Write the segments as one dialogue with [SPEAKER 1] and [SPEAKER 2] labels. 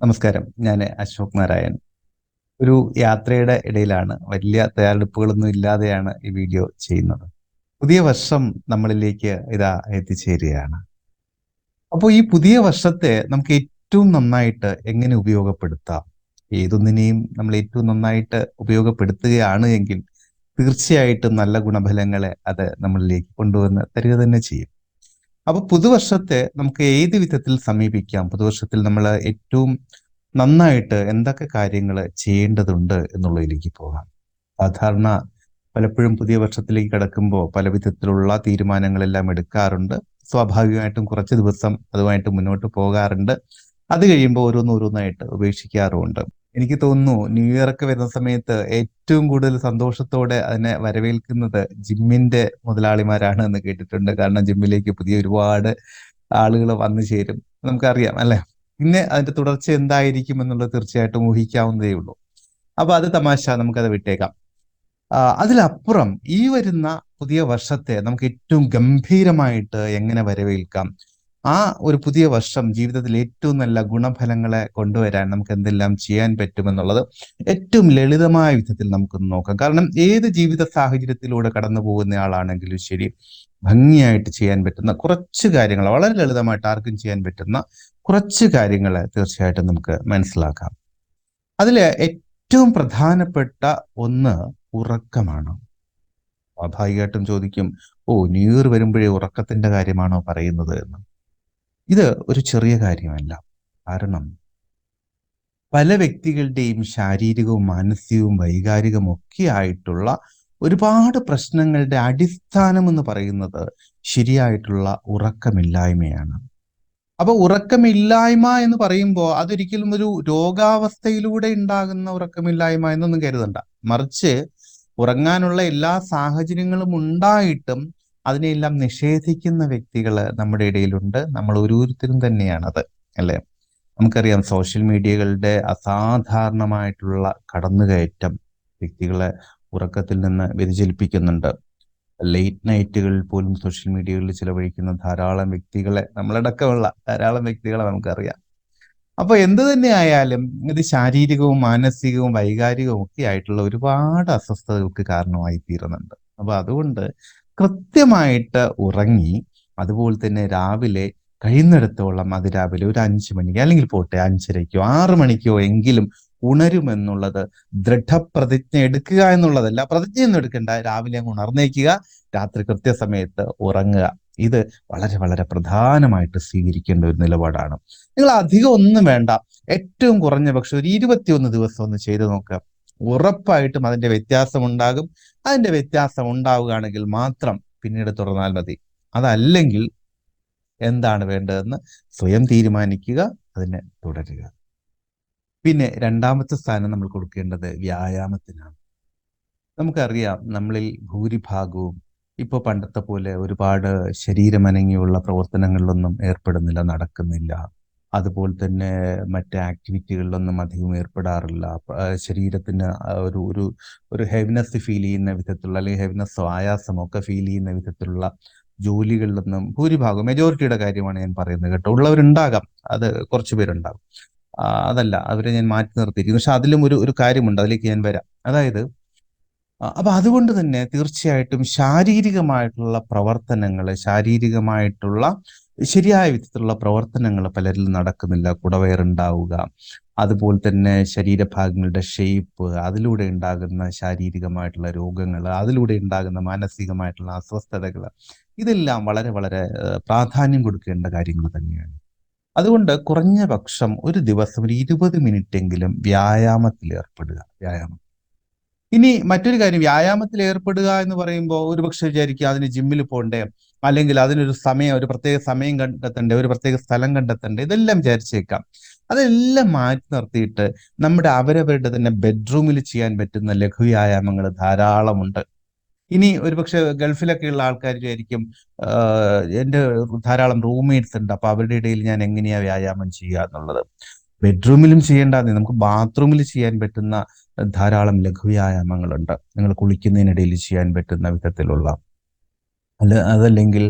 [SPEAKER 1] നമസ്കാരം. ഞാൻ അശോക് നാരായൺ. ഒരു യാത്രയുടെ ഇടയിലാണ് വലിയ തയ്യാറെടുപ്പുകളൊന്നും ഇല്ലാതെയാണ് ഈ വീഡിയോ ചെയ്യുന്നത്. പുതിയ വർഷം നമ്മളിലേക്ക് ഇതാ എത്തിച്ചേരുകയാണ്. അപ്പോൾ ഈ പുതിയ വർഷത്തെ നമുക്ക് ഏറ്റവും നന്നായിട്ട് എങ്ങനെ ഉപയോഗപ്പെടുത്താം? ഏതൊന്നിനെയും നമ്മൾ ഏറ്റവും നന്നായിട്ട് ഉപയോഗപ്പെടുത്തുകയാണ് എങ്കിൽ തീർച്ചയായിട്ടും നല്ല ഗുണഫലങ്ങളെ അത് നമ്മളിലേക്ക് കൊണ്ടുവന്ന് തരിക തന്നെ ചെയ്യും. അപ്പൊ പുതുവർഷത്തെ നമുക്ക് ഏത് വിധത്തിൽ സമീപിക്കാം? പുതുവർഷത്തിൽ നമ്മൾ ഏറ്റവും നന്നായിട്ട് എന്തൊക്കെ കാര്യങ്ങൾ ചെയ്യേണ്ടതുണ്ട് എന്നുള്ളതിലേക്ക് പോകാം. സാധാരണ പലപ്പോഴും പുതിയ വർഷത്തിലേക്ക് കിടക്കുമ്പോൾ പല വിധത്തിലുള്ള തീരുമാനങ്ങളെല്ലാം എടുക്കാറുണ്ട്. സ്വാഭാവികമായിട്ടും കുറച്ച് ദിവസം അതുമായിട്ട് മുന്നോട്ട് പോകാറുണ്ട്. അത് കഴിയുമ്പോൾ ഓരോന്നോരോന്നായിട്ട് ഉപേക്ഷിക്കാറുമുണ്ട്. എനിക്ക് തോന്നുന്നു ന്യൂ ഇയർ ഒക്കെ വരുന്ന സമയത്ത് ഏറ്റവും കൂടുതൽ സന്തോഷത്തോടെ അതിനെ വരവേൽക്കുന്നത് ജിമ്മിന്റെ മുതലാളിമാരാണ് എന്ന് കേട്ടിട്ടുണ്ട്. കാരണം ജിമ്മിലേക്ക് പുതിയ ഒരുപാട് ആളുകൾ വന്നു ചേരും. നമുക്കറിയാം അല്ലെ? പിന്നെ അതിന്റെ തുടർച്ച എന്തായിരിക്കും എന്നുള്ളത് തീർച്ചയായിട്ടും ഊഹിക്കാവുന്നതേ ഉള്ളൂ. അപ്പൊ അത് തമാശ നമുക്കത് വിട്ടേക്കാം. അതിലപ്പുറം ഈ വരുന്ന പുതിയ വർഷത്തെ നമുക്ക് ഏറ്റവും ഗംഭീരമായിട്ട് എങ്ങനെ വരവേൽക്കാം? ആ ഒരു പുതിയ വർഷം ജീവിതത്തിൽ ഏറ്റവും നല്ല ഗുണഫലങ്ങളെ കൊണ്ടുവരാൻ നമുക്ക് എന്തെല്ലാം ചെയ്യാൻ പറ്റുമെന്നുള്ളത് ഏറ്റവും ലളിതമായ വിധത്തിൽ നമുക്കൊന്ന് നോക്കാം. കാരണം ഏത് ജീവിത സാഹചര്യത്തിലൂടെ കടന്നു പോകുന്ന ആളാണെങ്കിലും ശരി ഭംഗിയായിട്ട് ചെയ്യാൻ പറ്റുന്ന കുറച്ച് കാര്യങ്ങൾ വളരെ ലളിതമായിട്ട് ആർക്കും ചെയ്യാൻ പറ്റുന്ന കുറച്ച് കാര്യങ്ങൾ തീർച്ചയായിട്ടും നമുക്ക് മനസ്സിലാക്കാം. അതിൽ ഏറ്റവും പ്രധാനപ്പെട്ട ഒന്ന് ഉറക്കമാണ്. സ്വാഭാവികമായിട്ടും ചോദിക്കും ഓ ന്യൂ ഇയർ വരുമ്പോഴേ ഉറക്കത്തിന്റെ കാര്യമാണോ പറയുന്നത്? എന്ന്. ഇത് ഒരു ചെറിയ കാര്യമല്ല. കാരണം പല വ്യക്തികളുടെയും ശാരീരികവും മാനസികവും വൈകാരികമൊക്കെ ആയിട്ടുള്ള ഒരുപാട് പ്രശ്നങ്ങളുടെ അടിസ്ഥാനം എന്ന് പറയുന്നത് ശരിയായിട്ടുള്ള ഉറക്കമില്ലായ്മയാണ്. അപ്പൊ ഉറക്കമില്ലായ്മ എന്ന് പറയുമ്പോൾ അതൊരിക്കലും ഒരു രോഗാവസ്ഥയിലൂടെ ഉണ്ടാകുന്ന ഉറക്കമില്ലായ്മ എന്നൊന്നും കരുതണ്ട. മറിച്ച് ഉറങ്ങാനുള്ള എല്ലാ സാഹചര്യങ്ങളും ഉണ്ടായിട്ടും അതിനെല്ലാം നിഷേധിക്കുന്ന വ്യക്തികൾ നമ്മുടെ ഇടയിലുണ്ട്. നമ്മൾ ഓരോരുത്തരും തന്നെയാണത് അല്ലെ? നമുക്കറിയാം സോഷ്യൽ മീഡിയകളുടെ അസാധാരണമായിട്ടുള്ള കടന്നുകയറ്റം വ്യക്തികളെ ഉറക്കത്തിൽ നിന്ന് വ്യതിചലിപ്പിക്കുന്നുണ്ട്. ലേറ്റ് നൈറ്റുകളിൽ പോലും സോഷ്യൽ മീഡിയകളിൽ ചിലവഴിക്കുന്ന ധാരാളം വ്യക്തികളെ നമ്മളടക്കമുള്ള ധാരാളം വ്യക്തികളെ നമുക്കറിയാം. അപ്പൊ എന്ത് തന്നെ ആയാലും ഇത് ശാരീരികവും മാനസികവും വൈകാരികവും ഒക്കെ ആയിട്ടുള്ള ഒരുപാട് അസ്വസ്ഥതകൾക്ക് കാരണമായി തീരുന്നുണ്ട് അപ്പൊ അതുകൊണ്ട് കൃത്യമായിട്ട് ഉറങ്ങി അതുപോലെ തന്നെ രാവിലെ കഴിയുന്നിടത്തോളം അതിരാവിലെ ഒരു അഞ്ചു മണിക്ക് അല്ലെങ്കിൽ പോട്ടെ അഞ്ചരയ്ക്കോ ആറു മണിക്കോ എങ്കിലും ഉണരുമെന്നുള്ളത് ദൃഢപ്രതിജ്ഞ എടുക്കുക എന്നുള്ളതല്ല. പ്രതിജ്ഞയൊന്നും എടുക്കേണ്ട. രാവിലെ അങ്ങ് ഉണർന്നേക്കുക. രാത്രി കൃത്യസമയത്ത് ഉറങ്ങുക. ഇത് വളരെ വളരെ പ്രധാനമായിട്ട് സ്വീകരിക്കേണ്ട ഒരു നിലപാടാണ്. നിങ്ങൾ അധികം ഒന്നും വേണ്ട. ഏറ്റവും കുറഞ്ഞ പക്ഷെ ഒരു ഇരുപത്തിയൊന്ന് ദിവസം ഒന്ന് ചെയ്തു നോക്കുക. ഉറപ്പായിട്ടും അതിന്റെ വ്യത്യാസം ഉണ്ടാകും അതിന്റെ വ്യത്യാസം ഉണ്ടാവുകയാണെങ്കിൽ മാത്രം പിന്നീട് തുറന്നാൽ മതി. അതല്ലെങ്കിൽ എന്താണ് വേണ്ടതെന്ന് സ്വയം തീരുമാനിക്കുക അതിനെ തുടരുക. പിന്നെ രണ്ടാമത്തെ സ്ഥാനം നമ്മൾ കൊടുക്കേണ്ടത് വ്യായാമത്തിനാണ്. നമുക്കറിയാം നമ്മളിൽ ഭൂരിഭാഗവും ഇപ്പൊ പണ്ടത്തെ പോലെ ഒരുപാട് ശരീരമനങ്ങിയുള്ള പ്രവർത്തനങ്ങളിലൊന്നും ഏർപ്പെടുന്നില്ല നടക്കുന്നില്ല. അതുപോലെ തന്നെ മറ്റ് ആക്ടിവിറ്റികളിലൊന്നും അധികം ഏർപ്പെടാറില്ല. ശരീരത്തിന് ഒരു ഒരു ഒരു ഹെവിനെസ് ഫീൽ ചെയ്യുന്ന വിധത്തിലുള്ള അല്ലെങ്കിൽ ഹെവിനെസ്സോ ആയാസമോ ഒക്കെ ഫീൽ ചെയ്യുന്ന വിധത്തിലുള്ള ജോലികളിലൊന്നും ഭൂരിഭാഗം മെജോറിറ്റിയുടെ കാര്യമാണ് ഞാൻ പറയുന്നത് കേട്ടോ. ഉള്ളവരുണ്ടാകാം. അത് കുറച്ച് പേരുണ്ടാകും. അതല്ല അവരെ ഞാൻ മാറ്റി നിർത്തിയിരിക്കുന്നു. പക്ഷെ അതിലും ഒരു ഒരു കാര്യമുണ്ട്. അതിലേക്ക് ഞാൻ വരാം. അതായത് അപ്പൊ അതുകൊണ്ട് തന്നെ തീർച്ചയായിട്ടും ശാരീരികമായിട്ടുള്ള പ്രവർത്തനങ്ങൾ ശാരീരികമായിട്ടുള്ള ശരിയായ വിധത്തിലുള്ള പ്രവർത്തനങ്ങൾ പലരിൽ നടക്കുന്നില്ല. കുടവയറുണ്ടാവുക അതുപോലെ തന്നെ ശരീരഭാഗങ്ങളുടെ ഷേപ്പ് അതിലൂടെ ഉണ്ടാകുന്ന ശാരീരികമായിട്ടുള്ള രോഗങ്ങൾ അതിലൂടെ ഉണ്ടാകുന്ന മാനസികമായിട്ടുള്ള അസ്വസ്ഥതകൾ ഇതെല്ലാം വളരെ വളരെ പ്രാധാന്യം കൊടുക്കേണ്ട കാര്യങ്ങൾ തന്നെയാണ്. അതുകൊണ്ട് കുറഞ്ഞ പക്ഷം ഒരു ദിവസം ഒരു ഇരുപത് എങ്കിലും വ്യായാമത്തിൽ ഏർപ്പെടുക വ്യായാമം. ഇനി മറ്റൊരു കാര്യം വ്യായാമത്തിൽ ഏർപ്പെടുക എന്ന് പറയുമ്പോൾ ഒരുപക്ഷെ വിചാരിക്കുക അതിന് ജിമ്മിൽ പോകണ്ടേ അല്ലെങ്കിൽ അതിനൊരു സമയം ഒരു പ്രത്യേക സമയം കണ്ടെത്തണ്ടേ ഒരു പ്രത്യേക സ്ഥലം കണ്ടെത്തണ്ടേ ഇതെല്ലാം വിചാരിച്ചേക്കാം. അതെല്ലാം മാറ്റി നിർത്തിയിട്ട് നമ്മുടെ അവരവരുടെ തന്നെ ബെഡ്റൂമിൽ ചെയ്യാൻ പറ്റുന്ന ലഘുവ്യായാമങ്ങൾ ധാരാളമുണ്ട്. ഇനി ഒരുപക്ഷെ ഗൾഫിലൊക്കെ ഉള്ള ആൾക്കാർ വിചാരിക്കും എന്റെ ധാരാളം റൂംമേറ്റ്സ് ഉണ്ട്. അപ്പൊ അവരുടെ ഇടയിൽ ഞാൻ എങ്ങനെയാ വ്യായാമം ചെയ്യുക എന്നുള്ളത്? ബെഡ്റൂമിലും ചെയ്യേണ്ടതെന്ന് നമുക്ക് ബാത്റൂമിൽ ചെയ്യാൻ പറ്റുന്ന ധാരാളം ലഘുവ്യായാമങ്ങളുണ്ട്. നിങ്ങൾ കുളിക്കുന്നതിനിടയിൽ ചെയ്യാൻ പറ്റുന്ന വിധത്തിലുള്ള അല്ല അതല്ലെങ്കിൽ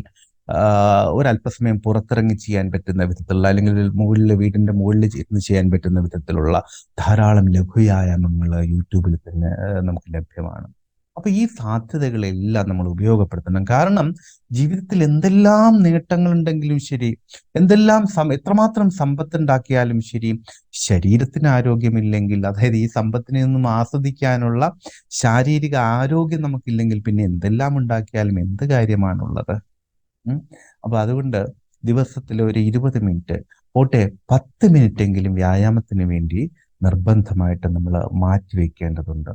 [SPEAKER 1] ഒരല്പസമയം പുറത്തിറങ്ങി ചെയ്യാൻ പറ്റുന്ന വിധത്തിലുള്ള അല്ലെങ്കിൽ മുകളിലെ വീടിന്റെ മുകളിൽ ഇരുന്ന് ചെയ്യാൻ പറ്റുന്ന വിധത്തിലുള്ള ധാരാളം ലഘുവ്യായാമങ്ങൾ യൂട്യൂബിൽ തന്നെ നമുക്ക് ലഭ്യമാണ്. അപ്പൊ ഈ സാധ്യതകളെല്ലാം നമ്മൾ ഉപയോഗപ്പെടുത്തണം. കാരണം ജീവിതത്തിൽ എന്തെല്ലാം നേട്ടങ്ങളുണ്ടെങ്കിലും ശരി എന്തെല്ലാം എത്രമാത്രം സമ്പത്തുണ്ടാക്കിയാലും ശരി ശരീരത്തിന് ആരോഗ്യമില്ലെങ്കിൽ അതായത് ഈ സമ്പത്തിനെ ഒന്നും ആസ്വദിക്കാനുള്ള ശാരീരിക ആരോഗ്യം നമുക്കില്ലെങ്കിൽ പിന്നെ എന്തെല്ലാം ഉണ്ടാക്കിയാലും എന്ത് കാര്യമാണുള്ളത്? അപ്പൊ അതുകൊണ്ട് ദിവസത്തിൽ ഒരു ഇരുപത് മിനിറ്റ് പോട്ടെ പത്ത് മിനിറ്റ് എങ്കിലും വ്യായാമത്തിന് വേണ്ടി നിർബന്ധമായിട്ട് നമ്മൾ മാറ്റിവെക്കേണ്ടതുണ്ട്.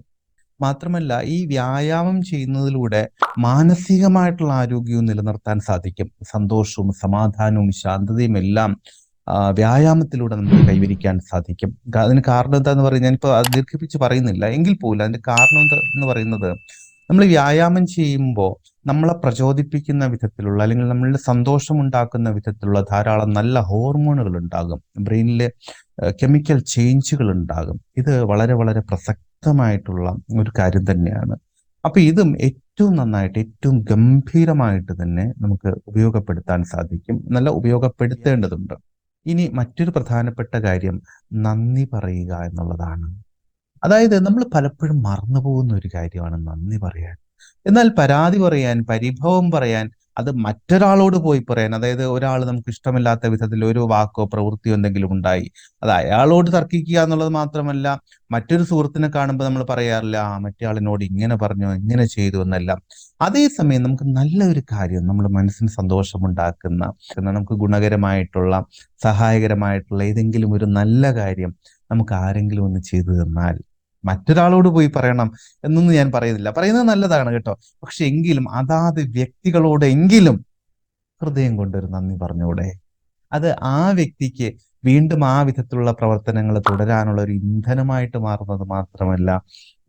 [SPEAKER 1] മാത്രമല്ല ഈ വ്യായാമം ചെയ്യുന്നതിലൂടെ മാനസികമായിട്ടുള്ള ആരോഗ്യവും നിലനിർത്താൻ സാധിക്കും. സന്തോഷവും സമാധാനവും ശാന്തതയും എല്ലാം വ്യായാമത്തിലൂടെ നമുക്ക് കൈവരിക്കാൻ സാധിക്കും. അതിന് കാരണം എന്താന്ന് പറയുന്നത് ഞാനിപ്പോ ദീർഘിപ്പിച്ച് പറയുന്നില്ല. എങ്കിൽ പോലും അതിന്റെ കാരണം എന്ന് പറയുന്നത് നമ്മൾ വ്യായാമം ചെയ്യുമ്പോൾ നമ്മളെ പ്രചോദിപ്പിക്കുന്ന വിധത്തിലുള്ള അല്ലെങ്കിൽ നമ്മളുടെ സന്തോഷം ഉണ്ടാക്കുന്ന വിധത്തിലുള്ള ധാരാളം നല്ല ഹോർമോണുകൾ ഉണ്ടാകും. ബ്രെയിനിലെ കെമിക്കൽ ചേഞ്ചുകൾ ഉണ്ടാകും. ഇത് വളരെ വളരെ പ്രസക്തമായിട്ടുള്ള ഒരു കാര്യം തന്നെയാണ്. അപ്പൊ ഇതും ഏറ്റവും നന്നായിട്ട് ഏറ്റവും ഗംഭീരമായിട്ട് തന്നെ നമുക്ക് ഉപയോഗപ്പെടുത്താൻ സാധിക്കും. നല്ല ഉപയോഗപ്പെടുത്തേണ്ടതുണ്ട്. ഇനി മറ്റൊരു പ്രധാനപ്പെട്ട കാര്യം നന്ദി പറയുക എന്നുള്ളതാണ്. അതായത് നമ്മൾ പലപ്പോഴും മറന്നു പോകുന്ന ഒരു കാര്യമാണ് നന്ദി പറയാൻ. എന്നാൽ പരാതി പറയാൻ പരിഭവം പറയാൻ അത് മറ്റൊരാളോട് പോയി പറയാൻ അതായത് ഒരാൾ നമുക്ക് ഇഷ്ടമില്ലാത്ത വിധത്തിൽ ഒരു വാക്കോ പ്രവൃത്തിയോ എന്തെങ്കിലും ഉണ്ടായി അത് അയാളോട് തർക്കിക്കുക എന്നുള്ളത് മാത്രമല്ല മറ്റൊരു സുഹൃത്തിനെ കാണുമ്പോൾ നമ്മൾ പറയാറില്ല ആ മറ്റേ ആളിനോട് ഇങ്ങനെ പറഞ്ഞു ഇങ്ങനെ ചെയ്തു എന്നെല്ലാം. അതേസമയം നമുക്ക് നല്ലൊരു കാര്യം നമ്മുടെ മനസ്സിന് സന്തോഷമുണ്ടാക്കുന്ന നമുക്ക് ഗുണകരമായിട്ടുള്ള സഹായകരമായിട്ടുള്ള ഏതെങ്കിലും ഒരു നല്ല കാര്യം നമുക്ക് ആരെങ്കിലും ഒന്ന് ചെയ്തു തന്നാൽ മറ്റൊരാളോട് പോയി പറയണം എന്നൊന്നും ഞാൻ പറയുന്നില്ല. പറയുന്നത് നല്ലതാണ് കേട്ടോ. പക്ഷെ എങ്കിലും അതാത് വ്യക്തികളോട് എങ്കിലും ഹൃദയം കൊണ്ടൊരു നന്ദി പറഞ്ഞൂടെ. അത് ആ വ്യക്തിക്ക് വീണ്ടും ആ വിധത്തിലുള്ള പ്രവർത്തനങ്ങൾ തുടരാനുള്ള ഒരു ഇന്ധനമായിട്ട് മാറുന്നത് മാത്രമല്ല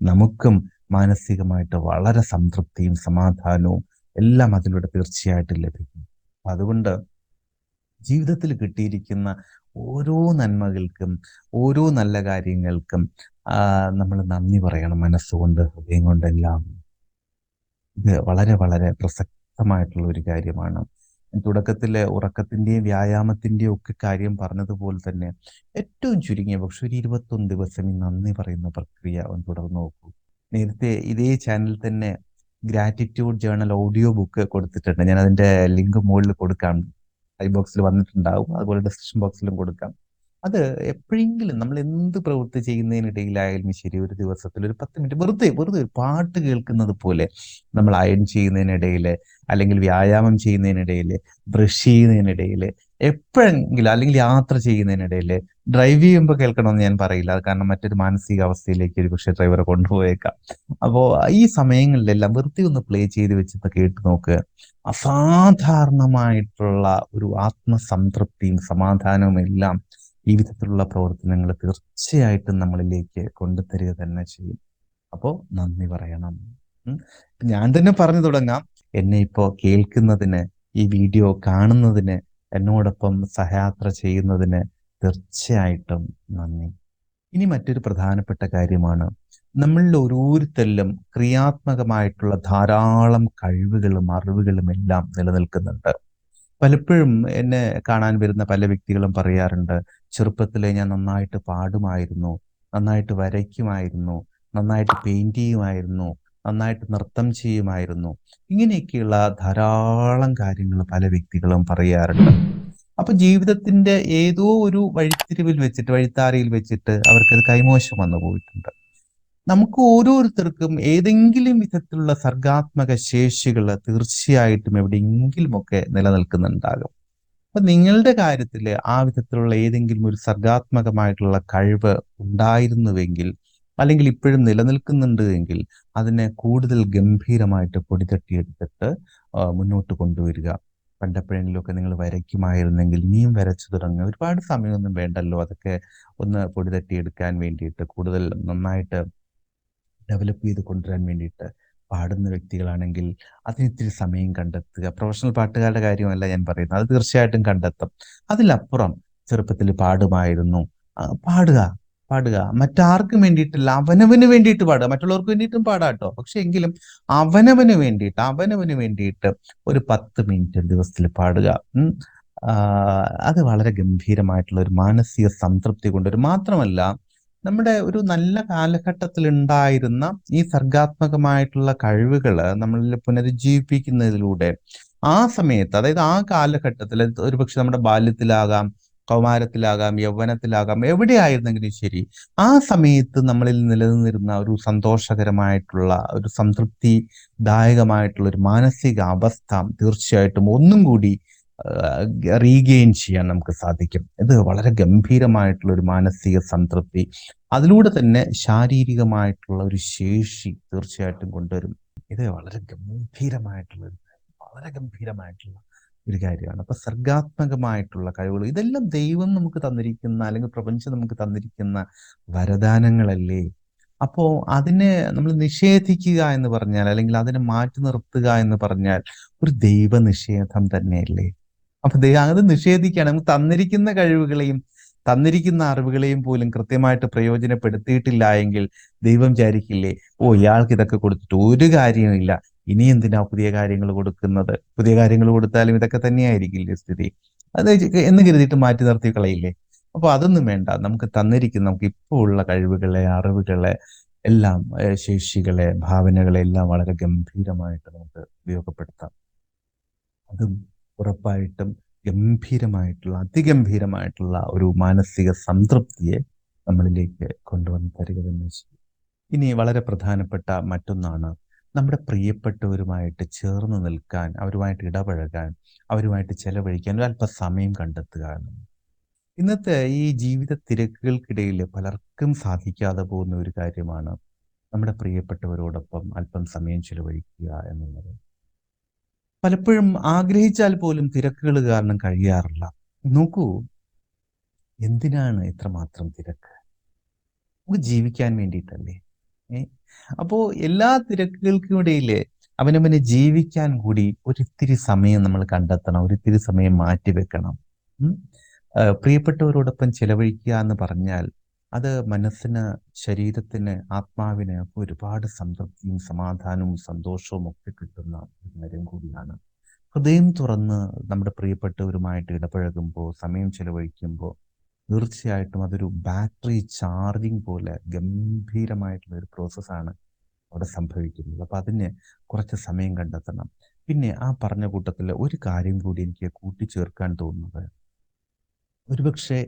[SPEAKER 1] നമുക്കും മാനസികമായിട്ട് വളരെ സംതൃപ്തിയും സമാധാനവും എല്ലാം അതിലൂടെ തീർച്ചയായിട്ടും ലഭിക്കും. അതുകൊണ്ട് ജീവിതത്തിൽ കിട്ടിയിരിക്കുന്ന ഓരോ നന്മകൾക്കും ഓരോ നല്ല കാര്യങ്ങൾക്കും നമ്മൾ നന്ദി പറയണം മനസ്സുകൊണ്ട് ഹൃദയം കൊണ്ടെല്ലാം. ഇത് വളരെ വളരെ പ്രസക്തമായിട്ടുള്ള ഒരു കാര്യമാണ്. തുടക്കത്തിലെ ഉറക്കത്തിന്റെയും വ്യായാമത്തിന്റെയും ഒക്കെ കാര്യം പറഞ്ഞതുപോലെ തന്നെ ഏറ്റവും ചുരുങ്ങിയ പക്ഷെ ഒരു ഇരുപത്തൊന്ന് ദിവസം ഈ നന്ദി പറയുന്ന പ്രക്രിയ ഒന്ന് തുടർന്ന് നോക്കൂ. നേരത്തെ ഇതേ ചാനലിൽ തന്നെ ഗ്രാറ്റിറ്റ്യൂഡ് ജേണൽ ഓഡിയോ ബുക്ക് കൊടുത്തിട്ടുണ്ട്. ഞാൻ അതിന്റെ ലിങ്ക് മുകളിൽ കൊടുക്കാം. ഐ ബോക്സിൽ വന്നിട്ടുണ്ടാവും. അതുപോലെ ഡിസ്ക്രിപ്ഷൻ ബോക്സിലും കൊടുക്കാം. അത് എപ്പോഴെങ്കിലും നമ്മൾ എന്ത് പ്രവൃത്തി ചെയ്യുന്നതിനിടയിലായാലും ശരി ഒരു ദിവസത്തിൽ ഒരു പത്ത് മിനിറ്റ് വെറുതെ വെറുതെ ഒരു പാട്ട് കേൾക്കുന്നത് പോലെ നമ്മൾ അയൺ ചെയ്യുന്നതിനിടയിൽ അല്ലെങ്കിൽ വ്യായാമം ചെയ്യുന്നതിനിടയിൽ ബ്രഷ് ചെയ്യുന്നതിനിടയിൽ എപ്പോഴെങ്കിലും അല്ലെങ്കിൽ യാത്ര ചെയ്യുന്നതിനിടയിൽ ഡ്രൈവ് ചെയ്യുമ്പോൾ കേൾക്കണമെന്ന് ഞാൻ പറയില്ല. കാരണം മറ്റൊരു മാനസികാവസ്ഥയിലേക്ക് ഒരു പക്ഷേ ഡ്രൈവറെ കൊണ്ടുപോയേക്കാം. അപ്പോൾ ഈ സമയങ്ങളിലെല്ലാം വെറുതെ ഒന്ന് പ്ലേ ചെയ്ത് വെച്ചിട്ട് കേട്ട് നോക്ക്. അസാധാരണമായിട്ടുള്ള ഒരു ആത്മസംതൃപ്തിയും സമാധാനവും എല്ലാം ഈ വിധത്തിലുള്ള പ്രവർത്തനങ്ങൾ തീർച്ചയായിട്ടും നമ്മളിലേക്ക് കൊണ്ടുതരിക തന്നെ ചെയ്യും. അപ്പോൾ നന്ദി പറയണം. ഞാൻ തന്നെ പറഞ്ഞു തുടങ്ങാം. എന്നെ ഇപ്പോൾ കേൾക്കുന്നതിന് ഈ വീഡിയോ കാണുന്നതിന് എന്നോടൊപ്പം സഹയാത്ര ചെയ്യുന്നതിന് തീർച്ചയായിട്ടും നന്ദി. ഇനി മറ്റൊരു പ്രധാനപ്പെട്ട കാര്യമാണ്. നമ്മളിൽ ഓരോരുത്തരിലും ക്രിയാത്മകമായിട്ടുള്ള ധാരാളം കഴിവുകളും അറിവുകളും എല്ലാം നിലനിൽക്കുന്നുണ്ട്. പലപ്പോഴും എന്നെ കാണാൻ വരുന്ന പല വ്യക്തികളും പറയാറുണ്ട് ചെറുപ്പത്തിലെ ഞാൻ നന്നായിട്ട് പാടുമായിരുന്നു നന്നായിട്ട് വരയ്ക്കുമായിരുന്നു നന്നായിട്ട് പെയിന്റ് ചെയ്യുമായിരുന്നു നന്നായിട്ട് നൃത്തം ചെയ്യുമായിരുന്നു. ഇങ്ങനെയൊക്കെയുള്ള ധാരാളം കാര്യങ്ങൾ പല വ്യക്തികളും പറയാറുണ്ട്. അപ്പൊ ജീവിതത്തിന്റെ ഏതോ ഒരു വഴിത്തിരിവിൽ വെച്ചിട്ട് വഴിത്താരയിൽ വെച്ചിട്ട് അവർക്കത് കൈമോശം വന്നു പോയിട്ടുണ്ട്. നമുക്ക് ഓരോരുത്തർക്കും ഏതെങ്കിലും വിധത്തിലുള്ള സർഗാത്മക ശേഷികൾ തീർച്ചയായിട്ടും എവിടെയെങ്കിലുമൊക്കെ നിലനിൽക്കുന്നുണ്ടാകും. അപ്പൊ നിങ്ങളുടെ കാര്യത്തിൽ ആ വിധത്തിലുള്ള ഏതെങ്കിലും ഒരു സർഗാത്മകമായിട്ടുള്ള കഴിവ് ഉണ്ടായിരുന്നുവെങ്കിൽ അല്ലെങ്കിൽ ഇപ്പോഴും നിലനിൽക്കുന്നുണ്ട് എങ്കിൽ അതിനെ കൂടുതൽ ഗംഭീരമായിട്ട് പൊടിതട്ടിയെടുത്തിട്ട് മുന്നോട്ട് കൊണ്ടുവരിക. പണ്ടപ്പോഴെങ്കിലുമൊക്കെ നിങ്ങൾ വരയ്ക്കുമായിരുന്നെങ്കിൽ ഇനിയും വരച്ചു തുടങ്ങുക. ഒരുപാട് സമയമൊന്നും വേണ്ടല്ലോ. അതൊക്കെ ഒന്ന് പൊടിതട്ടിയെടുക്കാൻ വേണ്ടിയിട്ട് കൂടുതൽ നന്നായിട്ട് ഡെവലപ്പ് ചെയ്ത് കൊണ്ടുവരാൻ വേണ്ടിയിട്ട് പാടുന്ന വ്യക്തികളാണെങ്കിൽ അതിനിത്തിരി സമയം കണ്ടെത്തുക. പ്രൊഫഷണൽ പാട്ടുകാരുടെ കാര്യമല്ല ഞാൻ പറയുന്നത്. അത് തീർച്ചയായിട്ടും കണ്ടെത്തും. അതിലപ്പുറം ചെറുപ്പത്തിൽ പാടുമായിരുന്നു. പാടുക. പാടുക. മറ്റാർക്കും വേണ്ടിയിട്ടില്ല. അവനവന് വേണ്ടിയിട്ട് പാടുക. മറ്റുള്ളവർക്ക് വേണ്ടിയിട്ടും പാടാട്ടോ പക്ഷെ എങ്കിലും അവനവന് വേണ്ടിയിട്ട് അവനവന് വേണ്ടിയിട്ട് ഒരു പത്ത് മിനിറ്റ് ദിവസത്തിൽ പാടുക. അത് വളരെ ഗംഭീരമായിട്ടുള്ള ഒരു മാനസിക സംതൃപ്തി കൊണ്ടുവരും മാത്രമല്ല നമ്മുടെ ഒരു നല്ല കാലഘട്ടത്തിൽ ഉണ്ടായിരുന്ന ഈ സർഗാത്മകമായിട്ടുള്ള കഴിവുകൾ നമ്മളിൽ പുനരുജ്ജീവിപ്പിക്കുന്നതിലൂടെ ആ സമയത്ത് അതായത് ആ കാലഘട്ടത്തിൽ ഒരുപക്ഷെ നമ്മുടെ ബാല്യത്തിലാകാം കൗമാരത്തിലാകാം യൗവനത്തിലാകാം എവിടെയായിരുന്നെങ്കിലും ശരി ആ സമയത്ത് നമ്മളിൽ നിലനിന്നിരുന്ന ഒരു സന്തോഷകരമായിട്ടുള്ള ഒരു സംതൃപ്തി ദായകമായിട്ടുള്ള ഒരു മാനസിക അവസ്ഥ തീർച്ചയായിട്ടും ഒന്നും കൂടി റീഗെയിൻ ചെയ്യാൻ നമുക്ക് സാധിക്കും. ഇത് വളരെ ഗംഭീരമായിട്ടുള്ള ഒരു മാനസിക സംതൃപ്തി. അതിലൂടെ തന്നെ ശാരീരികമായിട്ടുള്ള ഒരു ശേഷി തീർച്ചയായിട്ടും കൊണ്ടുവരും. ഇത് വളരെ ഗംഭീരമായിട്ടുള്ള വളരെ ഗംഭീരമായിട്ടുള്ള ഒരു കാര്യമാണ്. അപ്പൊ സർഗാത്മകമായിട്ടുള്ള കഴിവുകൾ ഇതെല്ലാം ദൈവം നമുക്ക് തന്നിരിക്കുന്ന അല്ലെങ്കിൽ പ്രപഞ്ചം നമുക്ക് തന്നിരിക്കുന്ന വരദാനങ്ങളല്ലേ? അപ്പോ അതിനെ നമ്മൾ നിഷേധിക്കുക എന്ന് പറഞ്ഞാൽ അല്ലെങ്കിൽ അതിനെ മാറ്റി നിർത്തുക എന്ന് പറഞ്ഞാൽ ഒരു ദൈവ നിഷേധം തന്നെയല്ലേ? അപ്പൊ ദൈവം അത് നിഷേധിക്കുകയാണ്. നമുക്ക് തന്നിരിക്കുന്ന കഴിവുകളെയും തന്നിരിക്കുന്ന അറിവുകളെയും പോലും കൃത്യമായിട്ട് പ്രയോജനപ്പെടുത്തിയിട്ടില്ല എങ്കിൽ ദൈവം വിചാരിക്കില്ലേ ഓ ഇയാൾക്ക് ഇതൊക്കെ കൊടുത്തിട്ട് ഒരു കാര്യമില്ല ഇനി എന്തിനാ പുതിയ കാര്യങ്ങൾ കൊടുക്കുന്നത്? പുതിയ കാര്യങ്ങൾ കൊടുത്താലും ഇതൊക്കെ തന്നെയായിരിക്കില്ലേ സ്ഥിതി? അത് എന്ന് കരുതിയിട്ട് മാറ്റി നിർത്തി കളയില്ലേ? അപ്പൊ അതൊന്നും വേണ്ട. നമുക്ക് തന്നിരിക്കുന്ന നമുക്ക് ഇപ്പോൾ ഉള്ള കഴിവുകളെ അറിവുകളെ എല്ലാം ശേഷികളെ ഭാവനകളെ എല്ലാം വളരെ ഗംഭീരമായിട്ട് നമുക്ക് ഉപയോഗപ്പെടുത്താം. അതും ഉറപ്പായിട്ടും ഗംഭീരമായിട്ടുള്ള അതിഗംഭീരമായിട്ടുള്ള ഒരു മാനസിക സംതൃപ്തിയെ നമ്മളിലേക്ക് കൊണ്ടുവന്ന് തരിക തന്നെ ചെയ്യും. ഇനി വളരെ പ്രധാനപ്പെട്ട മറ്റൊന്നാണ് നമ്മുടെ പ്രിയപ്പെട്ടവരുമായിട്ട് ചേർന്ന് നിൽക്കാൻ അവരുമായിട്ട് ഇടപഴകാൻ അവരുമായിട്ട് ചെലവഴിക്കാൻ ഒരു അല്പ സമയം കണ്ടെത്തുക ഇന്നത്തെ ഈ ജീവിത തിരക്കുകൾക്കിടയിൽ പലർക്കും സാധിക്കാതെ പോകുന്ന ഒരു കാര്യമാണ് നമ്മുടെ പ്രിയപ്പെട്ടവരോടൊപ്പം അല്പം സമയം ചെലവഴിക്കുക എന്നുള്ളത്. പലപ്പോഴും ആഗ്രഹിച്ചാൽ പോലും തിരക്കുകൾ കാരണം കഴിയാറില്ല. നോക്കൂ എന്തിനാണ് ഇത്രമാത്രം തിരക്ക്? നമുക്ക് ജീവിക്കാൻ വേണ്ടിയിട്ടല്ലേ? അപ്പോ എല്ലാ തിരക്കുകൾക്കും ഇടയിൽ അവനവന് ജീവിക്കാൻ കൂടി ഒരിത്തിരി സമയം നമ്മൾ കണ്ടെത്തണം ഒരിത്തിരി സമയം മാറ്റിവെക്കണം പ്രിയപ്പെട്ടവരോടൊപ്പം ചെലവഴിക്കുക എന്ന് പറഞ്ഞാൽ അത് മനസ്സിന് ശരീരത്തിന് ആത്മാവിന് ഒരുപാട് സംതൃപ്തിയും സമാധാനവും സന്തോഷവും ഒക്കെ കിട്ടുന്ന ഒരു കാര്യം കൂടിയാണ്. ഹൃദയം തുറന്ന് നമ്മുടെ പ്രിയപ്പെട്ടവരുമായിട്ട് ഇടപഴകുമ്പോൾ സമയം ചെലവഴിക്കുമ്പോൾ തീർച്ചയായിട്ടും അതൊരു ബാറ്ററി ചാർജിങ് പോലെ ഗംഭീരമായിട്ടുള്ള ഒരു പ്രോസസ്സാണ് അവിടെ സംഭവിക്കുന്നത്. അപ്പം അതിന് കുറച്ച് സമയം കണ്ടെത്തണം. പിന്നെ ആ പറഞ്ഞ കൂട്ടത്തിൽ ഒരു കാര്യം കൂടി എനിക്ക് കൂട്ടിച്ചേർക്കാൻ തോന്നുന്നത്. ഒരുപക്ഷെ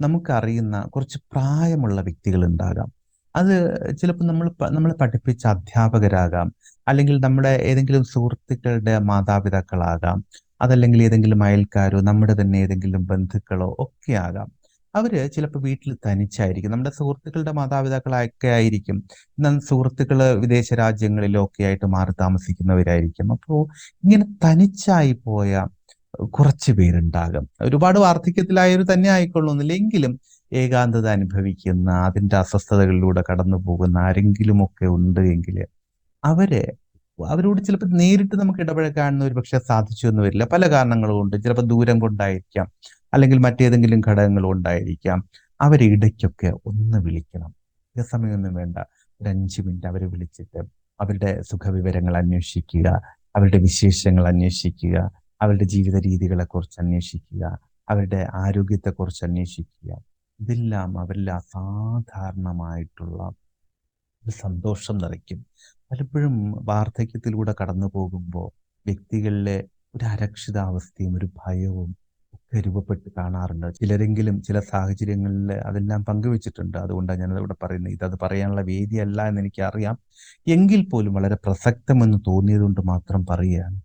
[SPEAKER 1] നമുക്കറിയുന്ന കുറച്ച് പ്രായമുള്ള വ്യക്തികൾ ഉണ്ടാകാം അത് ചിലപ്പോൾ നമ്മൾ നമ്മൾ പഠിപ്പിച്ച അധ്യാപകരാകാം. അല്ലെങ്കിൽ നമ്മുടെ ഏതെങ്കിലും സുഹൃത്തുക്കളുടെ മാതാപിതാക്കളാകാം. അതല്ലെങ്കിൽ ഏതെങ്കിലും അയൽക്കാരോ നമ്മുടെ തന്നെ ഏതെങ്കിലും ബന്ധുക്കളോ ഒക്കെ ആകാം. അവർ ചിലപ്പോൾ വീട്ടിൽ തനിച്ചായിരിക്കും. നമ്മുടെ സുഹൃത്തുക്കളുടെ മാതാപിതാക്കളൊക്കെ ആയിരിക്കും. എന്നാൽ സുഹൃത്തുക്കൾ വിദേശ രാജ്യങ്ങളിലൊക്കെ ആയിട്ട് മാറി താമസിക്കുന്നവരായിരിക്കും. അപ്പോൾ ഇങ്ങനെ തനിച്ചായി പോയ കുറച്ച് പേരുണ്ടാകും. ഒരുപാട് വാർദ്ധക്യത്തിലായവർ തന്നെ ആയിക്കൊള്ളുന്നില്ല. ഏകാന്തത അനുഭവിക്കുന്ന അതിന്റെ അസ്വസ്ഥതകളിലൂടെ കടന്നു പോകുന്ന ആരെങ്കിലും ഒക്കെ ഉണ്ട് എങ്കിൽ അവരെ അവരോട് ചിലപ്പോൾ നേരിട്ട് നമുക്ക് ഇടപഴകാൻ ഒരു പക്ഷെ സാധിച്ചു എന്ന് വരില്ല. പല കാരണങ്ങളും കൊണ്ട് ചിലപ്പോൾ ദൂരം കൊണ്ടായിരിക്കാം. അല്ലെങ്കിൽ മറ്റേതെങ്കിലും ഘടകങ്ങൾ ഉണ്ടായിരിക്കാം. അവരെ ഇടയ്ക്കൊക്കെ ഒന്ന് വിളിക്കണം. അധിക സമയമൊന്നും വേണ്ട. ഒരു അഞ്ച് മിനിറ്റ് അവരെ വിളിച്ചിട്ട് അവരുടെ സുഖവിവരങ്ങൾ അന്വേഷിക്കുക അവരുടെ വിശേഷങ്ങൾ അന്വേഷിക്കുക അവരുടെ ജീവിത രീതികളെ കുറിച്ച് അന്വേഷിക്കുക അവരുടെ ആരോഗ്യത്തെക്കുറിച്ച് അന്വേഷിക്കുക. ഇതെല്ലാം അവരിൽ അസാധാരണമായിട്ടുള്ള ഒരു സന്തോഷം നിറയ്ക്കും. പലപ്പോഴും വാർദ്ധക്യത്തിലൂടെ കടന്നു പോകുമ്പോൾ വ്യക്തികളിലെ ഒരു അരക്ഷിതാവസ്ഥയും ഒരു ഭയവും രൂപപ്പെട്ട് കാണാറുണ്ട്. ചിലരെങ്കിലും ചില സാഹചര്യങ്ങളിൽ അതെല്ലാം പങ്കുവെച്ചിട്ടുണ്ട്. അതുകൊണ്ടാണ് ഞാനത് ഇവിടെ പറയുന്നത്. ഇതത് പറയാനുള്ള വേദിയല്ല എന്ന് എനിക്കറിയാം. എങ്കിൽ പോലും വളരെ പ്രസക്തമെന്ന് തോന്നിയതുകൊണ്ട് മാത്രം പറയുകയാണ്.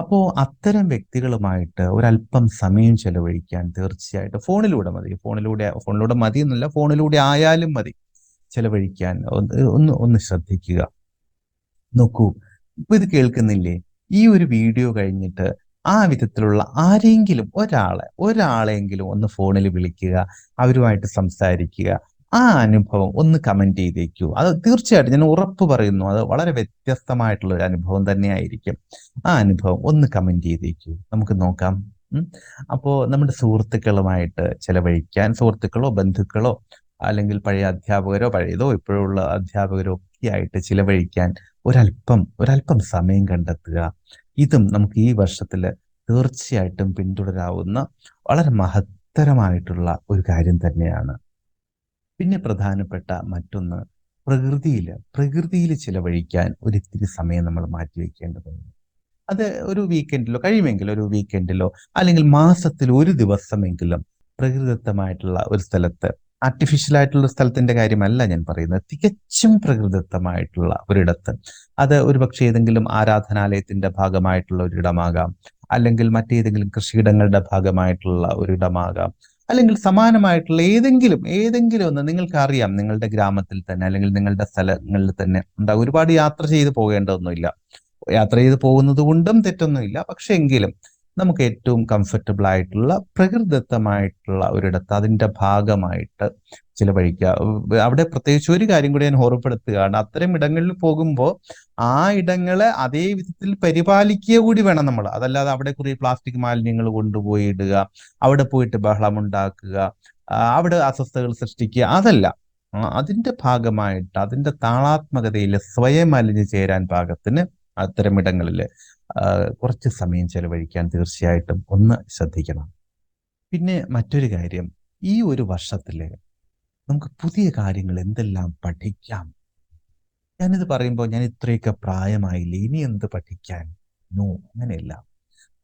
[SPEAKER 1] അപ്പോൾ അത്തരം വ്യക്തികളുമായിട്ട് ഒരല്പം സമയം ചെലവഴിക്കാൻ തീർച്ചയായിട്ടും ഫോണിലൂടെ മതി. ഫോണിലൂടെ ഫോണിലൂടെ മതി എന്നല്ല ഫോണിലൂടെ ആയാലും മതി. ചെലവഴിക്കാൻ ഒന്ന് ഒന്ന് ഒന്ന് ശ്രദ്ധിക്കുക. നോക്കൂ ഇപ്പൊ ഇത് കേൾക്കുന്നില്ലേ? ഈ ഒരു വീഡിയോ കഴിഞ്ഞിട്ട് ആ വിധത്തിലുള്ള ആരെങ്കിലും ഒരാളെ ഒരാളെങ്കിലും ഒന്ന് ഫോണിൽ വിളിക്കുക അവരുമായിട്ട് സംസാരിക്കുക ആ അനുഭവം ഒന്ന് കമന്റ് ചെയ്തേക്കൂ. അത് തീർച്ചയായിട്ടും ഞാൻ ഉറപ്പ് പറയുന്നു അത് വളരെ വ്യത്യസ്തമായിട്ടുള്ള ഒരു അനുഭവം തന്നെയായിരിക്കും. ആ അനുഭവം ഒന്ന് കമന്റ് ചെയ്തേക്കൂ. നമുക്ക് നോക്കാം. അപ്പോൾ അപ്പോ നമ്മുടെ സുഹൃത്തുക്കളുമായിട്ട് ചെലവഴിക്കാൻ സുഹൃത്തുക്കളോ ബന്ധുക്കളോ അല്ലെങ്കിൽ പഴയ അധ്യാപകരോ പഴയതോ ഇപ്പോഴുള്ള അധ്യാപകരോ ഒക്കെ ആയിട്ട് ചിലവഴിക്കാൻ ഒരല്പം ഒരല്പം സമയം കണ്ടെത്തുക. ഇതും നമുക്ക് ഈ വർഷത്തിൽ തീർച്ചയായിട്ടും പിന്തുടരാവുന്ന വളരെ മഹത്തരമായിട്ടുള്ള ഒരു കാര്യം തന്നെയാണ്. പിന്നെ പ്രധാനപ്പെട്ട മറ്റൊന്ന് പ്രകൃതിയിൽ പ്രകൃതിയിൽ ചിലവഴിക്കാൻ ഒരിത്തിരി സമയം നമ്മൾ മാറ്റിവെക്കേണ്ടതുണ്ട് അത് ഒരു വീക്കെൻഡിലോ കഴിയുമെങ്കിൽ ഒരു വീക്കെൻഡിലോ അല്ലെങ്കിൽ മാസത്തിൽ ഒരു ദിവസമെങ്കിലും പ്രകൃതിദത്തമായിട്ടുള്ള ഒരു സ്ഥലത്ത് ആർട്ടിഫിഷ്യൽ ആയിട്ടുള്ള സ്ഥലത്തിന്റെ കാര്യമല്ല ഞാൻ പറയുന്നത് തികച്ചും പ്രകൃതിദത്തമായിട്ടുള്ള ഒരിടത്ത് അത് ഒരുപക്ഷെ ഏതെങ്കിലും ആരാധനാലയത്തിന്റെ ഭാഗമായിട്ടുള്ള ഒരിടമാകാം. അല്ലെങ്കിൽ മറ്റേതെങ്കിലും കൃഷിയിടങ്ങളുടെ ഭാഗമായിട്ടുള്ള ഒരിടമാകാം. അല്ലെങ്കിൽ സമാനമായിട്ടുള്ള ഏതെങ്കിലും ഏതെങ്കിലും ഒന്ന് നിങ്ങൾക്ക് അറിയാം നിങ്ങളുടെ ഗ്രാമത്തിൽ തന്നെ അല്ലെങ്കിൽ നിങ്ങളുടെ സ്ഥലങ്ങളിൽ തന്നെ ഉണ്ടാകും ഒരുപാട് യാത്ര ചെയ്ത് പോകേണ്ടതൊന്നുമില്ല. യാത്ര ചെയ്ത് പോകുന്നത് കൊണ്ടും തെറ്റൊന്നുമില്ല. പക്ഷെ എങ്കിലും നമുക്ക് ഏറ്റവും കംഫർട്ടബിൾ ആയിട്ടുള്ള പ്രകൃതിദത്തമായിട്ടുള്ള ഒരിടത്ത് അതിന്റെ ഭാഗമായിട്ട് ചിലവഴിക്കുക അവിടെ പ്രത്യേകിച്ച് ഒരു കാര്യം കൂടി ഞാൻ ഓർമ്മപ്പെടുത്തുകയാണ്. അത്തരം ഇടങ്ങളിൽ പോകുമ്പോൾ ആ ഇടങ്ങളെ അതേ വിധത്തിൽ പരിപാലിക്കുക കൂടി വേണം നമ്മൾ. അതല്ലാതെ അവിടെ കുറെ പ്ലാസ്റ്റിക് മാലിന്യങ്ങൾ കൊണ്ടുപോയി ഇടുക അവിടെ പോയിട്ട് ബഹളം ഉണ്ടാക്കുക അവിടെ അസ്വസ്ഥതകൾ സൃഷ്ടിക്കുക അതല്ല. അതിന്റെ ഭാഗമായിട്ട് അതിന്റെ താളാത്മകതയിൽ സ്വയം അലിഞ്ഞു ചേരാൻ പാകത്തിന് അത്തരം ഇടങ്ങളിൽ കുറച്ച് സമയം ചെലവഴിക്കാൻ തീർച്ചയായിട്ടും ഒന്ന് ശ്രദ്ധിക്കണം. പിന്നെ മറ്റൊരു കാര്യം ഈ ഒരു വർഷത്തിൽ നമുക്ക് പുതിയ കാര്യങ്ങൾ എന്തെല്ലാം പഠിക്കാം? ഞാനിത് പറയുമ്പോൾ ഞാൻ ഇത്രയൊക്കെ പ്രായമായില്ലേ ഇനി എന്ത് പഠിക്കാൻ? നോ അങ്ങനെയല്ല.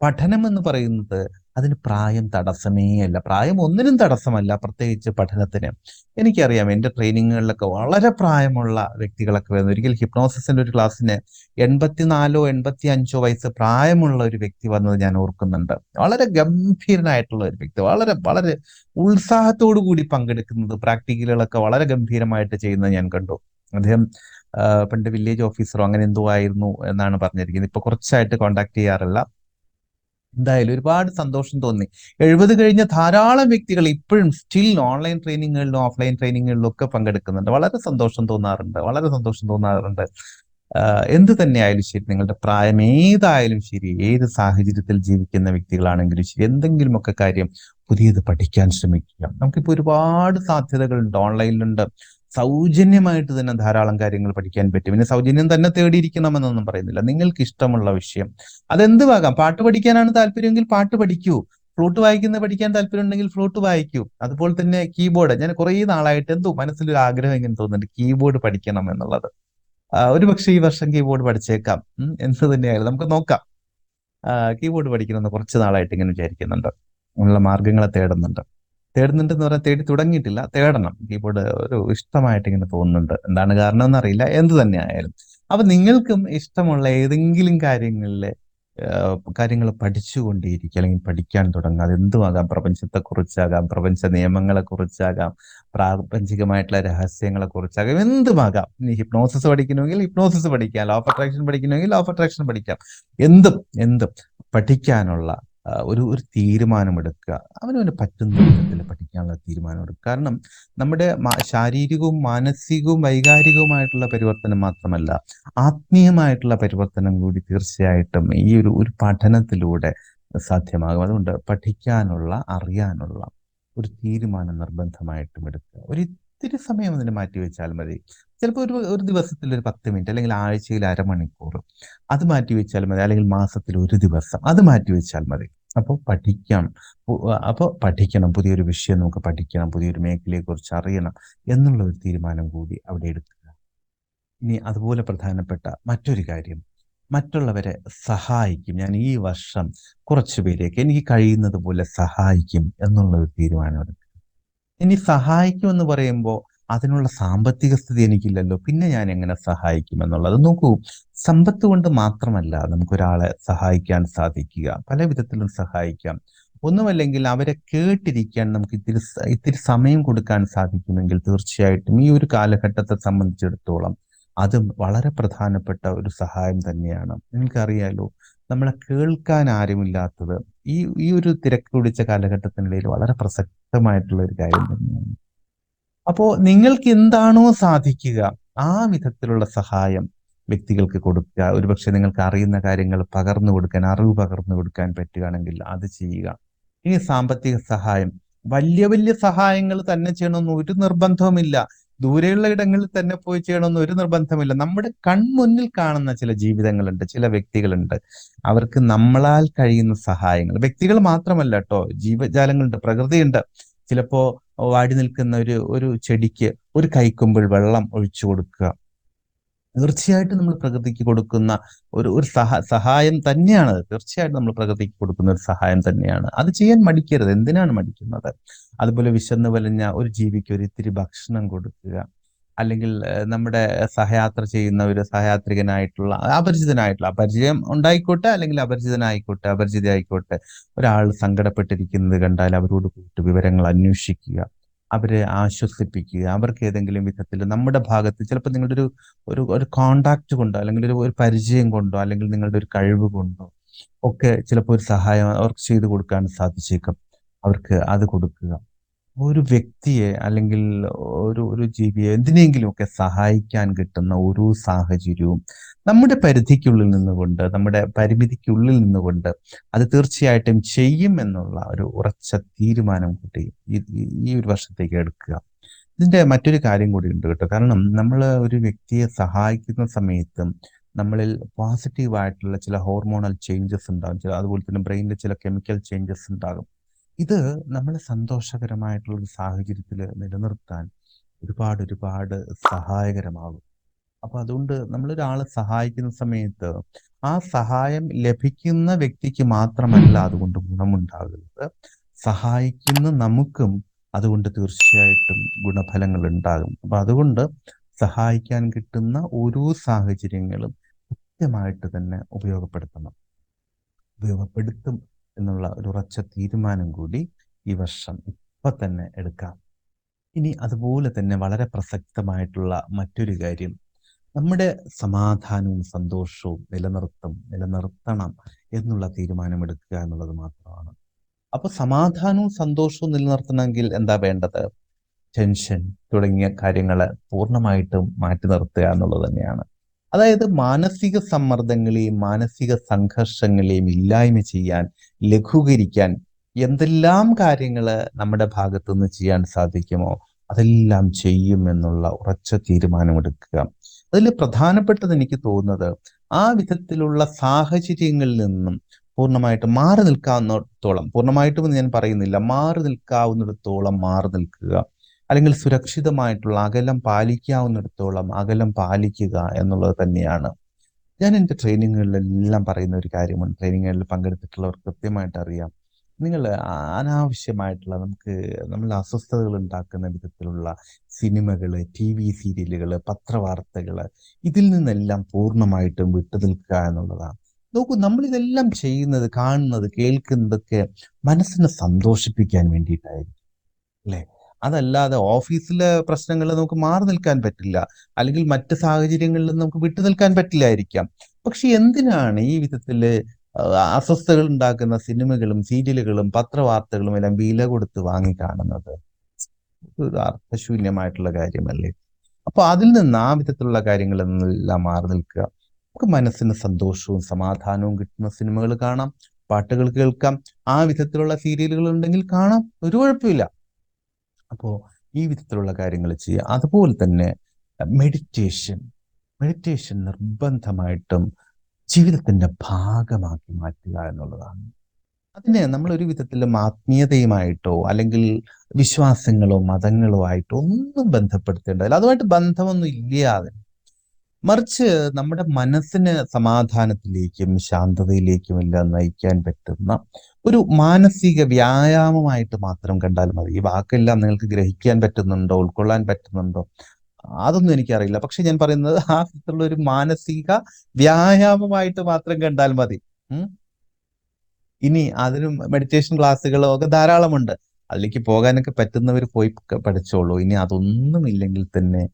[SPEAKER 1] പഠനം എന്ന് പറയുന്നത് അതിന് പ്രായം തടസ്സമേ അല്ല. പ്രായം ഒന്നിനും തടസ്സമല്ല പ്രത്യേകിച്ച് പഠനത്തിന്. എനിക്കറിയാം എന്റെ ട്രെയിനിങ്ങുകളിലൊക്കെ വളരെ പ്രായമുള്ള വ്യക്തികളൊക്കെ വരുന്നു. ഒരിക്കൽ ഹിപ്നോസിസിന്റെ ഒരു ക്ലാസ്സിന് എൺപത്തിനാലോ എൺപത്തി അഞ്ചോ വയസ്സ് പ്രായമുള്ള ഒരു വ്യക്തി വന്നത് ഞാൻ ഓർക്കുന്നുണ്ട്. വളരെ ഗംഭീരനായിട്ടുള്ള ഒരു വ്യക്തി. വളരെ വളരെ ഉത്സാഹത്തോടു കൂടി പങ്കെടുക്കുന്നത് പ്രാക്ടിക്കലുകളൊക്കെ വളരെ ഗംഭീരമായിട്ട് ചെയ്യുന്നത് ഞാൻ കണ്ടു. അദ്ദേഹം പണ്ട് വില്ലേജ് ഓഫീസറോ അങ്ങനെ എന്തോ ആയിരുന്നു എന്നാണ് പറഞ്ഞിരിക്കുന്നത്. ഇപ്പൊ കുറച്ചായിട്ട് കോണ്ടാക്ട് ചെയ്യാറില്ല. എന്തായാലും ഒരുപാട് സന്തോഷം തോന്നി. എഴുപത് കഴിഞ്ഞ ധാരാളം വ്യക്തികൾ ഇപ്പോഴും സ്റ്റിൽ ഓൺലൈൻ ട്രെയിനിങ്ങുകളിലും ഓഫ്ലൈൻ ട്രെയിനിങ്ങുകളിലും ഒക്കെ പങ്കെടുക്കുന്നുണ്ട്. വളരെ സന്തോഷം തോന്നാറുണ്ട്. വളരെ സന്തോഷം തോന്നാറുണ്ട്. എന്ത് തന്നെയായാലും ശരി നിങ്ങളുടെ പ്രായം ഏതായാലും ശരി ഏത് സാഹചര്യത്തിൽ ജീവിക്കുന്ന വ്യക്തികളാണെങ്കിലും ശരി എന്തെങ്കിലുമൊക്കെ കാര്യം പുതിയത് പഠിക്കാൻ ശ്രമിക്കുക. നമുക്കിപ്പോൾ ഒരുപാട് സാധ്യതകളുണ്ട്. ഓൺലൈനിലുണ്ട് സൗജന്യമായിട്ട് തന്നെ ധാരാളം കാര്യങ്ങൾ പഠിക്കാൻ പറ്റും. പിന്നെ സൗജന്യം തന്നെ തേടിയിരിക്കണമെന്നൊന്നും പറയുന്നില്ല. നിങ്ങൾക്ക് ഇഷ്ടമുള്ള വിഷയം അതെന്തുവാകാം പാട്ട് പഠിക്കാനാണ് താല്പര്യമെങ്കിൽ പാട്ട് പഠിക്കൂ. ഫ്ലൂട്ട് വായിക്കുന്ന പഠിക്കാൻ താല്പര്യം ഉണ്ടെങ്കിൽ ഫ്ലൂട്ട് വായിക്കൂ. അതുപോലെ തന്നെ കീബോർഡ്. ഞാൻ കുറേ നാളായിട്ട് എന്തോ മനസ്സിലൊരു ആഗ്രഹം ഇങ്ങനെ തോന്നുന്നുണ്ട്. കീബോർഡ് പഠിക്കണം എന്നുള്ളത്. ഒരു പക്ഷേ ഈ വർഷം കീബോർഡ് പഠിച്ചേക്കാം. എന്ത് തന്നെയായാലും നമുക്ക് നോക്കാം. കീബോർഡ് പഠിക്കണമെന്ന് കുറച്ച് നാളായിട്ട് ഇങ്ങനെ വിചാരിക്കുന്നുണ്ട്. ഉള്ള മാർഗങ്ങളെ തേടുന്നുണ്ട്. തേടുന്നുണ്ടെന്ന് പറഞ്ഞാൽ തേടി തുടങ്ങിയിട്ടില്ല. തേടണം. കീബോർഡ് ഒരു ഇഷ്ടമായിട്ട് ഇങ്ങനെ തോന്നുന്നുണ്ട്. എന്താണ് കാരണം എന്നറിയില്ല എന്ത് തന്നെ ആയാലും അപ്പൊ നിങ്ങൾക്കും ഇഷ്ടമുള്ള ഏതെങ്കിലും കാര്യങ്ങളിലെ കാര്യങ്ങൾ പഠിച്ചുകൊണ്ടേയിരിക്കുക അല്ലെങ്കിൽ പഠിക്കാൻ തുടങ്ങുക. അതെന്തുമാകാം പ്രപഞ്ചത്തെക്കുറിച്ചാകാം. പ്രപഞ്ചത്തെ കുറിച്ചാകാം പ്രപഞ്ച നിയമങ്ങളെ കുറിച്ചാകാം പ്രാപഞ്ചികമായിട്ടുള്ള രഹസ്യങ്ങളെ കുറിച്ചാകാം എന്തുമാകാം? ഇനി ഹിപ്നോസിസ് പഠിക്കണമെങ്കിൽ ഹിപ്നോസിസ് പഠിക്കാം. ലോ ഓഫ് അട്രാക്ഷൻ പഠിക്കണമെങ്കിൽ ലോ ഓഫ് അട്രാക്ഷൻ പഠിക്കാം. എന്തും എന്തും പഠിക്കാനുള്ള ഒരു ഒരു തീരുമാനമെടുക്കുക. അവനവന് പറ്റുന്ന വിധത്തിൽ പഠിക്കാനുള്ള തീരുമാനമെടുക്കുക. കാരണം നമ്മുടെ ശാരീരികവും മാനസികവും വൈകാരികവുമായിട്ടുള്ള പരിവർത്തനം മാത്രമല്ല ആത്മീയമായിട്ടുള്ള പരിവർത്തനം കൂടി തീർച്ചയായിട്ടും ഈ ഒരു ഒരു പഠനത്തിലൂടെ സാധ്യമാകും. അതുകൊണ്ട് പഠിക്കാനുള്ള അറിയാനുള്ള ഒരു തീരുമാനം നിർബന്ധമായിട്ടും എടുക്കുക. ഒരു ഇത്തിരി സമയം അതിന് മാറ്റി വെച്ചാൽ മതി. ചിലപ്പോൾ ഒരു ഒരു ദിവസത്തിൽ ഒരു പത്ത് മിനിറ്റ് അല്ലെങ്കിൽ ആഴ്ചയിൽ അരമണിക്കൂർ അത് മാറ്റി വെച്ചാൽ മതി. അല്ലെങ്കിൽ മാസത്തിൽ ഒരു ദിവസം അത് മാറ്റി വെച്ചാൽ മതി. അപ്പോൾ പഠിക്കണം. അപ്പോൾ പഠിക്കണം. പുതിയൊരു വിഷയം നമുക്ക് പഠിക്കണം. പുതിയൊരു മേഖലയെക്കുറിച്ച് അറിയണം എന്നുള്ള ഒരു തീരുമാനം കൂടി അവിടെ എടുക്കുക. ഇനി അതുപോലെ പ്രധാനപ്പെട്ട മറ്റൊരു കാര്യം. മറ്റുള്ളവരെ സഹായിക്കും. ഞാൻ ഈ വർഷം കുറച്ചു പേരെയൊക്കെ എനിക്ക് കഴിയുന്നത് പോലെ സഹായിക്കും എന്നുള്ള ഒരു തീരുമാനം ഇനി സഹായിക്കും എന്ന് പറയുമ്പോൾ അതിനുള്ള സാമ്പത്തിക സ്ഥിതി എനിക്കില്ലല്ലോ. പിന്നെ ഞാൻ എങ്ങനെ സഹായിക്കും എന്നുള്ളത് നോക്കൂ. സമ്പത്ത് കൊണ്ട് മാത്രമല്ല നമുക്കൊരാളെ സഹായിക്കാൻ സാധിക്കുക. പല വിധത്തിലും സഹായിക്കാം. ഒന്നുമല്ലെങ്കിൽ അവരെ കേട്ടിരിക്കാൻ നമുക്ക് ഇത്തിരി ഇത്തിരി സമയം കൊടുക്കാൻ സാധിക്കുമെങ്കിൽ തീർച്ചയായിട്ടും ഈ ഒരു കാലഘട്ടത്തെ സംബന്ധിച്ചിടത്തോളം അതും വളരെ പ്രധാനപ്പെട്ട ഒരു സഹായം തന്നെയാണ്. നിങ്ങൾക്കറിയാലോ നമ്മളെ കേൾക്കാൻ ആരുമില്ലാത്തത് ഈ ഈ ഒരു തിരക്ക് പിടിച്ച കാലഘട്ടത്തിനിടയിൽ വളരെ പ്രസക്തമായിട്ടുള്ള ഒരു കാര്യം തന്നെയാണ്. അപ്പോ നിങ്ങൾക്ക് എന്താണോ സാധിക്കുക ആ വിധത്തിലുള്ള സഹായം വ്യക്തികൾക്ക് കൊടുക്കുക ഒരുപക്ഷെ നിങ്ങൾക്ക് അറിയുന്ന കാര്യങ്ങൾ പകർന്നു കൊടുക്കാൻ അറിവ് പകർന്നു കൊടുക്കാൻ പറ്റുകയാണെങ്കിൽ അത് ചെയ്യുക. ഇനി സാമ്പത്തിക സഹായം വലിയ വലിയ സഹായങ്ങൾ തന്നെ ചെയ്യണമെന്ന് ഒരു നിർബന്ധവുമില്ല. ദൂരെയുള്ള ഇടങ്ങളിൽ തന്നെ പോയി ചെയ്യണമെന്ന് ഒരു നിർബന്ധമില്ല. നമ്മുടെ കൺമുന്നിൽ കാണുന്ന ചില ജീവിതങ്ങളുണ്ട് ചില വ്യക്തികളുണ്ട്. അവർക്ക് നമ്മളാൽ കഴിയുന്ന സഹായങ്ങൾ. വ്യക്തികൾ മാത്രമല്ല കേട്ടോ. ജീവജാലങ്ങളുണ്ട് പ്രകൃതിയുണ്ട്. ചിലപ്പോ വാടി നിൽക്കുന്ന ഒരു ഒരു ചെടിക്ക് ഒരു കൈക്കൊമ്പിൾ വെള്ളം ഒഴിച്ചു കൊടുക്കുക. തീർച്ചയായിട്ടും നമ്മൾ പ്രകൃതിക്ക് കൊടുക്കുന്ന ഒരു ഒരു സഹ സഹായം തന്നെയാണ്. തീർച്ചയായിട്ടും നമ്മൾ പ്രകൃതിക്ക് കൊടുക്കുന്ന ഒരു സഹായം തന്നെയാണ്. അത് ചെയ്യാൻ മടിക്കരുത്. എന്തിനാണ് മടിക്കുന്നത്? അതുപോലെ വിശന്ന് വലഞ്ഞ ഒരു ജീവിക്ക് ഒരു ഇത്തിരി ഭക്ഷണം കൊടുക്കുക. അല്ലെങ്കിൽ നമ്മുടെ സഹയാത്ര ചെയ്യുന്ന ഒരു സഹയാത്രികനായിട്ടുള്ള അപരിചിതനായിട്ടുള്ള അപരിചയം ഉണ്ടായിക്കോട്ടെ അല്ലെങ്കിൽ അപരിചിതനായിക്കോട്ടെ അപരിചിത ആയിക്കോട്ടെ ഒരാൾ സങ്കടപ്പെട്ടിരിക്കുന്നത് കണ്ടാൽ അവരോട് കൂട്ട് വിവരങ്ങൾ അന്വേഷിക്കുക. അവരെ ആശ്വസിപ്പിക്കുക അവർക്ക് ഏതെങ്കിലും വിധത്തിൽ നമ്മുടെ ഭാഗത്ത് ചിലപ്പോൾ നിങ്ങളുടെ ഒരു ഒരു ഒരു കോണ്ടാക്ട് കൊണ്ടോ അല്ലെങ്കിൽ ഒരു ഒരു പരിചയം കൊണ്ടോ അല്ലെങ്കിൽ നിങ്ങളുടെ ഒരു കഴിവ് കൊണ്ടോ ഒക്കെ ചിലപ്പോൾ ഒരു സഹായം അവർക്ക് ചെയ്തു കൊടുക്കാൻ സാധിച്ചേക്കും. അവർക്ക് അത് കൊടുക്കുക. ഒരു വ്യക്തിയെ അല്ലെങ്കിൽ ഒരു ഒരു ജീവിയെ എന്തിനെങ്കിലും ഒക്കെ സഹായിക്കാൻ കിട്ടുന്ന ഒരു സാഹചര്യവും നമ്മുടെ പരിധിക്കുള്ളിൽ നിന്നുകൊണ്ട് നമ്മുടെ പരിമിതിക്കുള്ളിൽ നിന്നുകൊണ്ട് അത് തീർച്ചയായിട്ടും ചെയ്യും എന്നുള്ള ഒരു ഉറച്ച തീരുമാനം കൂട്ടി ഈ ഒരു വർഷത്തേക്ക് എടുക്കുക. ഇതിന്റെ മറ്റൊരു കാര്യം കൂടി ഉണ്ട് കേട്ടോ. കാരണം നമ്മൾ ഒരു വ്യക്തിയെ സഹായിക്കുന്ന സമയത്തും നമ്മളിൽ പോസിറ്റീവായിട്ടുള്ള ചില ഹോർമോണൽ ചേഞ്ചസ് ഉണ്ടാകും. ചില അതുപോലെ തന്നെ ബ്രെയിനിൽ ചില കെമിക്കൽ ചേഞ്ചസ് ഉണ്ടാകും. ഇത് നമ്മളെ സന്തോഷകരമായിട്ടുള്ള ഒരു സാഹചര്യത്തിൽ നിലനിർത്താൻ ഒരുപാട് ഒരുപാട് സഹായകരമാകും. അപ്പൊ അതുകൊണ്ട് നമ്മളൊരാളെ സഹായിക്കുന്ന സമയത്ത് ആ സഹായം ലഭിക്കുന്ന വ്യക്തിക്ക് മാത്രമല്ല അതുകൊണ്ട് ഗുണമുണ്ടാകുന്നത്. സഹായിക്കുന്ന നമുക്കും അതുകൊണ്ട് തീർച്ചയായിട്ടും ഗുണഫലങ്ങൾ ഉണ്ടാകും അപ്പൊ അതുകൊണ്ട് സഹായിക്കാൻ കിട്ടുന്ന ഓരോ സാഹചര്യങ്ങളും കൃത്യമായിട്ട് തന്നെ ഉപയോഗപ്പെടുത്തണം. ഉപയോഗപ്പെടുത്തും. എന്നുള്ള ഒരു ഉറച്ച തീരുമാനം കൂടി ഈ വർഷം ഇപ്പൊ തന്നെ എടുക്കാം. ഇനി അതുപോലെ തന്നെ വളരെ പ്രസക്തമായിട്ടുള്ള മറ്റൊരു കാര്യം നമ്മുടെ സമാധാനവും സന്തോഷവും നിലനിർത്തും നിലനിർത്തണം എന്നുള്ള തീരുമാനമെടുക്കുക എന്നുള്ളത് മാത്രമാണ്. അപ്പൊ സമാധാനവും സന്തോഷവും നിലനിർത്തണമെങ്കിൽ എന്താ വേണ്ടത്? ടെൻഷൻ തുടങ്ങിയ കാര്യങ്ങളെ പൂർണമായിട്ടും മാറ്റി നിർത്തുക എന്നുള്ളത് തന്നെയാണ്. അതായത് മാനസിക സമ്മർദ്ദങ്ങളെയും മാനസിക സംഘർഷങ്ങളെയും ഇല്ലായ്മ ചെയ്യാൻ ലഘൂകരിക്കാൻ എന്തെല്ലാം കാര്യങ്ങൾ നമ്മുടെ ഭാഗത്തുനിന്ന് ചെയ്യാൻ സാധിക്കുമോ അതെല്ലാം ചെയ്യും എന്നുള്ള ഉറച്ച തീരുമാനമെടുക്കുക. അതിൽ പ്രധാനപ്പെട്ടത് എനിക്ക് തോന്നുന്നത് ആ വിധത്തിലുള്ള സാഹചര്യങ്ങളിൽ നിന്നും പൂർണമായിട്ട് മാറി നിൽക്കാവുന്നിടത്തോളം പൂർണമായിട്ടും ഞാൻ പറയുന്നില്ല മാറി നിൽക്കാവുന്നിടത്തോളം മാറി നിൽക്കുക. അല്ലെങ്കിൽ സുരക്ഷിതമായിട്ടുള്ള അകലം പാലിക്കാവുന്നിടത്തോളം അകലം പാലിക്കുക എന്നുള്ളത് തന്നെയാണ്. ഞാൻ എന്റെ ട്രെയിനിങ്ങുകളിലെല്ലാം പറയുന്ന ഒരു കാര്യമാണ്. ട്രെയിനിങ്ങുകളിൽ പങ്കെടുത്തിട്ടുള്ളവർ കൃത്യമായിട്ട് അറിയാം. നിങ്ങൾ അനാവശ്യമായിട്ടുള്ള നമുക്ക് നമ്മൾ അസ്വസ്ഥതകൾ ഉണ്ടാക്കുന്ന വിധത്തിലുള്ള സിനിമകൾ ടി വി സീരിയലുകൾ പത്രവാർത്തകൾ ഇതിൽ നിന്നെല്ലാം പൂർണമായിട്ടും വിട്ടു നിൽക്കുക എന്നുള്ളതാണ്. നോക്കൂ നമ്മളിതെല്ലാം ചെയ്യുന്നത് കാണുന്നത് കേൾക്കുന്നതൊക്കെ മനസ്സിനെ സന്തോഷിപ്പിക്കാൻ വേണ്ടിയിട്ടായിരിക്കും അല്ലേ? അതല്ലാതെ ഓഫീസിലെ പ്രശ്നങ്ങൾ നമുക്ക് മാറി നിൽക്കാൻ പറ്റില്ല. അല്ലെങ്കിൽ മറ്റ് സാഹചര്യങ്ങളിൽ നമുക്ക് വിട്ടു നിൽക്കാൻ പറ്റില്ലായിരിക്കാം. പക്ഷെ എന്തിനാണ് ഈ വിധത്തിൽ അസ്വസ്ഥകൾ ഉണ്ടാക്കുന്ന സിനിമകളും സീരിയലുകളും പത്രവാർത്തകളും എല്ലാം വില കൊടുത്ത് വാങ്ങി കാണുന്നത് അർത്ഥശൂന്യമായിട്ടുള്ള കാര്യമല്ലേ? അപ്പൊ അതിൽ നിന്ന് ആ വിധത്തിലുള്ള കാര്യങ്ങളെല്ലാം മാറി നിൽക്കുക. നമുക്ക് മനസ്സിന് സന്തോഷവും സമാധാനവും കിട്ടുന്ന സിനിമകൾ കാണാം. പാട്ടുകൾ കേൾക്കാം. ആ വിധത്തിലുള്ള സീരിയലുകൾ ഉണ്ടെങ്കിൽ കാണാം. ഒരു കുഴപ്പമില്ല. അപ്പോൾ ഈ വിധത്തിലുള്ള കാര്യങ്ങൾ ചെയ്യുക. അതുപോലെ തന്നെ മെഡിറ്റേഷൻ മെഡിറ്റേഷൻ നിർബന്ധമായിട്ടും ജീവിതത്തിന്റെ ഭാഗമാക്കി മാറ്റുക എന്നുള്ളതാണ്. അതിനെ നമ്മൾ ഒരു വിധത്തിലും ആത്മീയതയുമായിട്ടോ അല്ലെങ്കിൽ വിശ്വാസങ്ങളോ മതങ്ങളോ ആയിട്ടോ ഒന്നും ബന്ധപ്പെടുത്തേണ്ടതില്ല. അതുമായിട്ട് ബന്ധമൊന്നും ഇല്ലാതെ മറിച്ച് നമ്മുടെ മനസ്സിന് സമാധാനത്തിലേക്കും ശാന്തതയിലേക്കും എല്ലാം നയിക്കാൻ പറ്റുന്ന ഒരു മാനസിക വ്യായാമമായിട്ട് മാത്രം കണ്ടാൽ മതി. ഈ വാക്കെല്ലാം നിങ്ങൾക്ക് ഗ്രഹിക്കാൻ പറ്റുന്നുണ്ടോ ഉൾക്കൊള്ളാൻ പറ്റുന്നുണ്ടോ? അതൊന്നും എനിക്കറിയില്ല. പക്ഷെ ഞാൻ പറയുന്നത് ആ വിധത്തിലുള്ള ഒരു മാനസിക വ്യായാമമായിട്ട് മാത്രം കണ്ടാൽ മതി. ഇനി അതിനും മെഡിറ്റേഷൻ ക്ലാസ്സുകളോ ഒക്കെ ധാരാളമുണ്ട്. അതിലേക്ക് പോകാനൊക്കെ പറ്റുന്നവർ പോയി പഠിച്ചോളൂ. ഇനി അതൊന്നും ഇല്ലെങ്കിൽ തന്നെ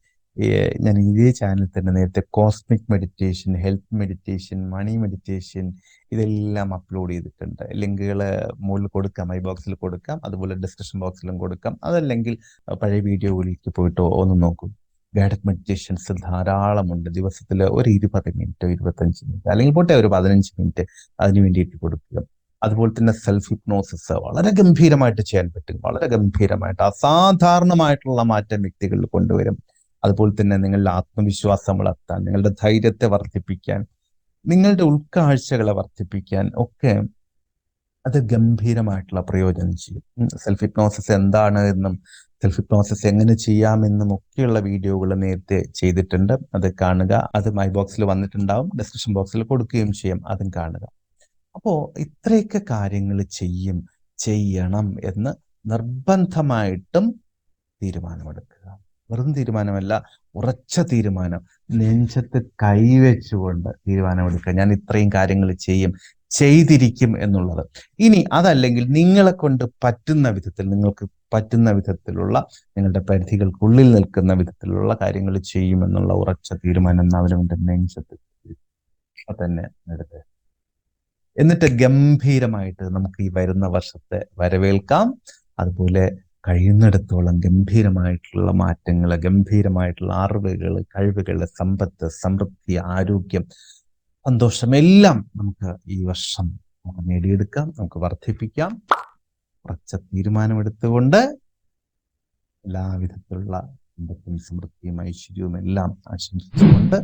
[SPEAKER 1] ഞാൻ ഇതേ ചാനൽ തന്നെ നേരത്തെ cosmic meditation health meditation money meditation ഇതെല്ലാം അപ്ലോഡ് ചെയ്തിട്ടുണ്ട്. ലിങ്കുകൾ മുകളിൽ കൊടുക്കാം ഐ ബോക്സിൽ കൊടുക്കാം അതുപോലെ ഡിസ്ക്രിപ്ഷൻ ബോക്സിലും കൊടുക്കാം. അതല്ലെങ്കിൽ പഴയ വീഡിയോയിലേക്ക് പോയിട്ടോ ഒന്ന് നോക്കും. ഗൈഡഡ് മെഡിറ്റേഷൻസ് ധാരാളമുണ്ട്. ദിവസത്തിൽ ഒരു ഇരുപത് മിനിറ്റോ ഇരുപത്തഞ്ച് മിനിറ്റ് അല്ലെങ്കിൽ പോട്ടെ ഒരു പതിനഞ്ച് മിനിറ്റ് അതിന് വേണ്ടിയിട്ട് കൊടുക്കുക. അതുപോലെ തന്നെ സെൽഫ് ഹിപ്നോസിസ് വളരെ ഗംഭീരമായിട്ട് ചെയ്യാൻ പറ്റും. വളരെ ഗംഭീരമായിട്ട് അസാധാരണമായിട്ടുള്ള മാറ്റം വ്യക്തികളിൽ കൊണ്ടുവരും. അതുപോലെ തന്നെ നിങ്ങളുടെ ആത്മവിശ്വാസം വളർത്താൻ നിങ്ങളുടെ ധൈര്യത്തെ വർദ്ധിപ്പിക്കാൻ നിങ്ങളുടെ ഉൾക്കാഴ്ചകളെ വർദ്ധിപ്പിക്കാൻ ഒക്കെ അത് ഗംഭീരമായിട്ടുള്ള പ്രയോജനം ചെയ്യും. സെൽഫ് ഹിപ്നോസിസ് എന്താണ് എന്നും സെൽഫ് ഹിപ്നോസിസ് എങ്ങനെ ചെയ്യാമെന്നും ഒക്കെയുള്ള വീഡിയോകൾ നേരത്തെ ചെയ്തിട്ടുണ്ട്. അത് കാണുക. അത് മൈ ബോക്സിൽ വന്നിട്ടുണ്ടാവും. ഡിസ്ക്രിപ്ഷൻ ബോക്സിൽ കൊടുക്കുകയും ചെയ്യും. അതും കാണുക. അപ്പോൾ ഇത്രയൊക്കെ കാര്യങ്ങൾ ചെയ്യും ചെയ്യണം എന്ന് നിർബന്ധമായിട്ടും തീരുമാനമെടുക്കുക. വെറും തീരുമാനമല്ല ഉറച്ച തീരുമാനം. നെഞ്ചത്ത് കൈവച്ചുകൊണ്ട് തീരുമാനമെടുക്കുക. ഞാൻ ഇത്രയും കാര്യങ്ങൾ ചെയ്യും ചെയ്തിരിക്കും എന്നുള്ളത്. ഇനി അതല്ലെങ്കിൽ നിങ്ങളെ കൊണ്ട് പറ്റുന്ന വിധത്തിൽ നിങ്ങൾക്ക് പറ്റുന്ന വിധത്തിലുള്ള നിങ്ങളുടെ പരിധികൾക്കുള്ളിൽ നിൽക്കുന്ന വിധത്തിലുള്ള കാര്യങ്ങൾ ചെയ്യുമെന്നുള്ള ഉറച്ച തീരുമാനം അവനവന്റെ നെഞ്ചത്ത് തന്നെ എടുത്ത് എന്നിട്ട് ഗംഭീരമായിട്ട് നമുക്ക് ഈ വരുന്ന വർഷത്തെ വരവേൽക്കാം. അതുപോലെ കഴിയുന്നിടത്തോളം ഗംഭീരമായിട്ടുള്ള മാറ്റങ്ങൾ ഗംഭീരമായിട്ടുള്ള അറിവുകൾ കഴിവുകൾ സമ്പത്ത് സമൃദ്ധി ആരോഗ്യം സന്തോഷം എല്ലാം നമുക്ക് ഈ വർഷം നമുക്ക് നേടിയെടുക്കാം നമുക്ക് വർദ്ധിപ്പിക്കാം. ഉറച്ച തീരുമാനമെടുത്തുകൊണ്ട് എല്ലാവിധത്തിലുള്ള സമ്പത്തും സമൃദ്ധിയും ഐശ്വര്യവും എല്ലാം ആശംസിച്ചുകൊണ്ട്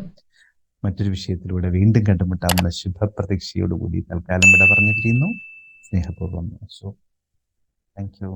[SPEAKER 1] മറ്റൊരു വിഷയത്തിലൂടെ വീണ്ടും കണ്ടുമുട്ടാവുന്ന ശുഭപ്രതീക്ഷയോടുകൂടി തൽക്കാലം ഇവിടെ പറഞ്ഞു പിരിയുന്നു സ്നേഹപൂർവം അശോക് താങ്ക് യു